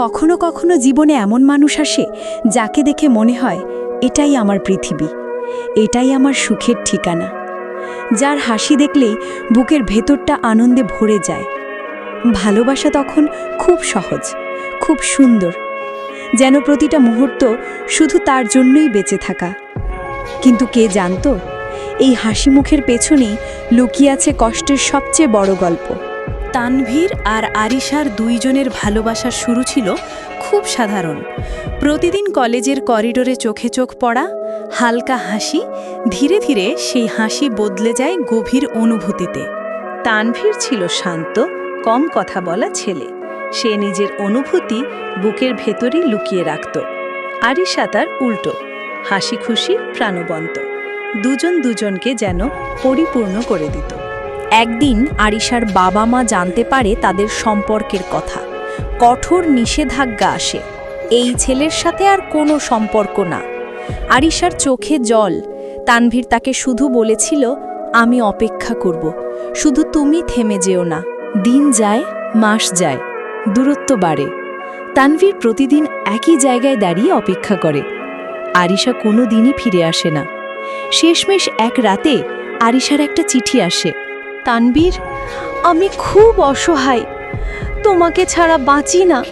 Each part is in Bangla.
কখনো কখনো জীবনে এমন মানুষ আসে যাকে দেখে মনে হয় এটাই আমার পৃথিবী, এটাই আমার সুখের ঠিকানা। যার হাসি দেখলেই বুকের ভেতরটা আনন্দে ভরে যায়। ভালোবাসা তখন খুব সহজ, খুব সুন্দর, যেন প্রতিটা মুহূর্ত শুধু তার জন্যই বেঁচে থাকা। কিন্তু কে জানতো? এই হাসি মুখের পেছনেই লুকিয়ে আছে কষ্টের সবচেয়ে বড় গল্প। তানভীর আর আরিশার দুইজনের ভালোবাসা শুরু ছিল খুব সাধারণ। প্রতিদিন কলেজের করিডোরে চোখে চোখ পড়া, হালকা হাসি, ধীরে ধীরে সেই হাসি বদলে যায় গভীর অনুভূতিতে। তানভীর ছিল শান্ত, কম কথা বলা ছেলে। সে নিজের অনুভূতি বুকের ভেতরই লুকিয়ে রাখত। আরিশা তার উল্টো হাসি খুশি প্রাণবন্ত। দুজন দুজনকে যেন পরিপূর্ণ করে দিত। একদিন আরিশার বাবা মা জানতে পারে তাদের সম্পর্কের কথা। কঠোর নিষেধাজ্ঞা আসে। এই ছেলের সাথে আর কোনো সম্পর্ক না। আরিশার চোখে জল। তানভীর তাকে শুধু বলেছিল, আমি অপেক্ষা করব। শুধু তুমি থেমে যেও না। দিন যায়, মাস যায়। দূরত্ব বাড়ে তানভীর প্রতিদিন একই জায়গায় দাঁড়িয়ে অপেক্ষা করে। আরিশা কোনো দিনই ফিরে আসে না। শেষমেশ এক রাতে আরিশার একটা চিঠি আসে। তানবীর, আমি খুব অসহায়। তোমাকে ছাড়া বাঁচি না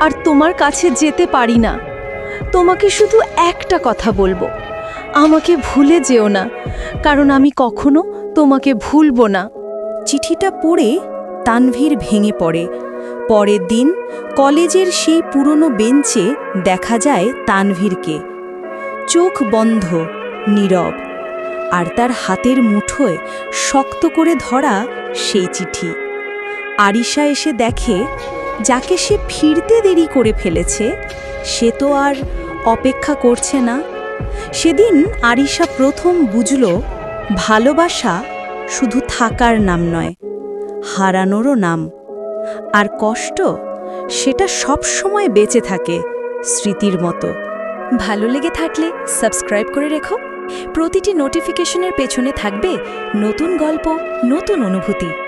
আর তোমার কাছে যেতে পারি না। তোমাকে শুধু একটা কথা বলব, আমাকে ভুলে যেও না, কারণ আমি কখনো তোমাকে ভুলবো না। চিঠিটা পড়ে তানভীর ভেঙে পড়ে। পরের দিন কলেজের সেই পুরনো বেঞ্চে দেখা যায় তানভীরকে। চোখ বন্ধ, নীরব। আর তার হাতের মুঠোয় শক্ত করে ধরা সেই চিঠি। আরিশা এসে দেখে, যাকে সে ফিরতে দেরি করে ফেলেছে, সে তো আর অপেক্ষা করছে না। সেদিন আরিশা প্রথম বুঝল, ভালোবাসা শুধু থাকার নাম নয়, হারানোরও নাম। আর কষ্ট, সেটা সব সময় বেঁচে থাকে স্মৃতির মতো। ভালো লেগে থাকলে সাবস্ক্রাইব করে রেখো। প্রতিটি নোটিফিকেশনের পেছনে থাকবে নতুন গল্প নতুন অনুভূতি।